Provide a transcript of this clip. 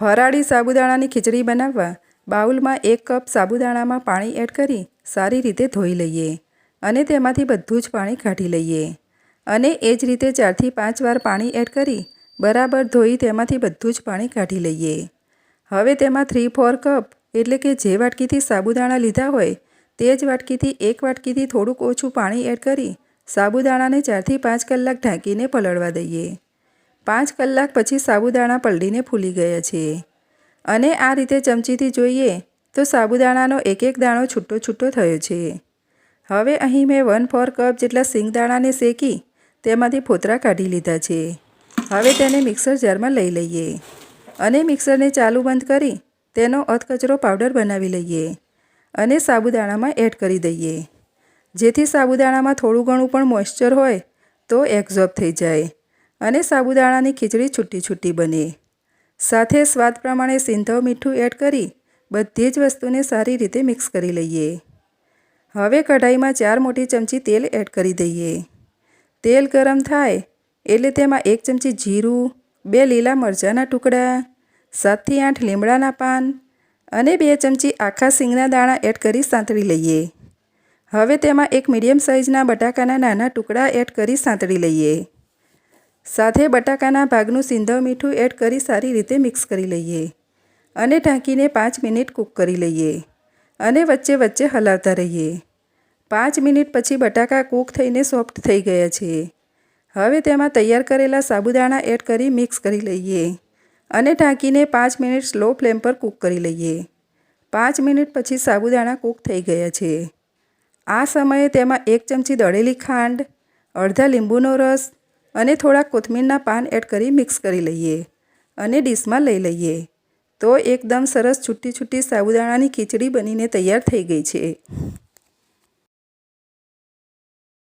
ફરાળી સાબુદાણાની ખીચડી બનાવવા બાઉલમાં એક કપ સાબુદાણામાં પાણી એડ કરી સારી રીતે ધોઈ લઈએ અને તેમાંથી બધું જ પાણી કાઢી લઈએ. અને એ જ રીતે ચારથી પાંચ વાર પાણી એડ કરી બરાબર ધોઈ તેમાંથી બધું જ પાણી કાઢી લઈએ. હવે તેમાં થ્રી ફોર કપ એટલે કે જે વાટકીથી સાબુદાણા લીધા હોય તે જ વાટકીથી એક વાટકીથી થોડુંક ઓછું પાણી એડ કરી સાબુદાણાને ચારથી પાંચ કલાક ઢાંકીને પલળવા દઈએ. પાંચ કલાક પછી સાબુદાણા પલળીને ફૂલી ગયા છે. અને આ રીતે ચમચીથી જોઈએ તો સાબુદાણાનો એક એક દાણો છૂટો છૂટો થયો છે. હવે અહીં મેં વન ફોર કપ જેટલા સિંગદાણાને શેકી તેમાંથી ફોતરા કાઢી લીધા છે. હવે તેને મિક્સર જારમાં લઈ લઈએ અને મિક્સરને ચાલુ બંધ કરી તેનો અધકચરો પાવડર બનાવી લઈએ અને સાબુદાણામાં એડ કરી દઈએ. જેથી સાબુદાણામાં થોડું ઘણું પણ મોઇશ્ચર હોય તો એબ્ઝોર્બ થઈ જાય. અને સાબુદાણાની ખીચડી છૂટી છૂટી બને. સાથે સ્વાદ પ્રમાણે સિંધવ મીઠું એડ કરી બધી જ વસ્તુને સારી રીતે મિક્સ કરી લઈએ. હવે કઢાઈમાં ચાર મોટી ચમચી તેલ એડ કરી દઈએ. તેલ ગરમ થાય એટલે તેમાં એક ચમચી જીરું, બે લીલા મરચાંના ટુકડા, સાતથી આઠ લીમડાના પાન અને બે ચમચી આખા સિંગના દાણા એડ કરી સાંતળી લઈએ. હવે તેમાં એક મીડિયમ સાઇઝના બટાકાના નાના ટુકડા એડ કરી સાંતળી લઈએ. સાથે બટાકાના ભાગનું સિંધવ મીઠું એડ કરી સારી રીતે મિક્સ કરી લઈએ અને ઢાંકીને પાંચ મિનિટ કૂક કરી લઈએ અને વચ્ચે વચ્ચે હલાવતા રહીએ. પાંચ મિનિટ પછી બટાકા કૂક થઈને સોફ્ટ થઈ ગયા છે. હવે તેમાં તૈયાર કરેલા સાબુદાણા એડ કરી મિક્સ કરી લઈએ અને ઢાંકીને પાંચ મિનિટ સ્લો ફ્લેમ પર કૂક કરી લઈએ. પાંચ મિનિટ પછી સાબુદાણા કૂક થઈ ગયા છે. આ સમયે તેમાં એક ચમચી દળેલી ખાંડ, અડધા લીંબુનો રસ અને થોડા કોથમીરના પાન એડ કરી મિક્સ કરી લઈએ અને ડીશમાં લઈ લઈએ. તો એકદમ સરસ છૂટી છૂટી સાબુદાણાની ખીચડી બનીને તૈયાર થઈ ગઈ છે.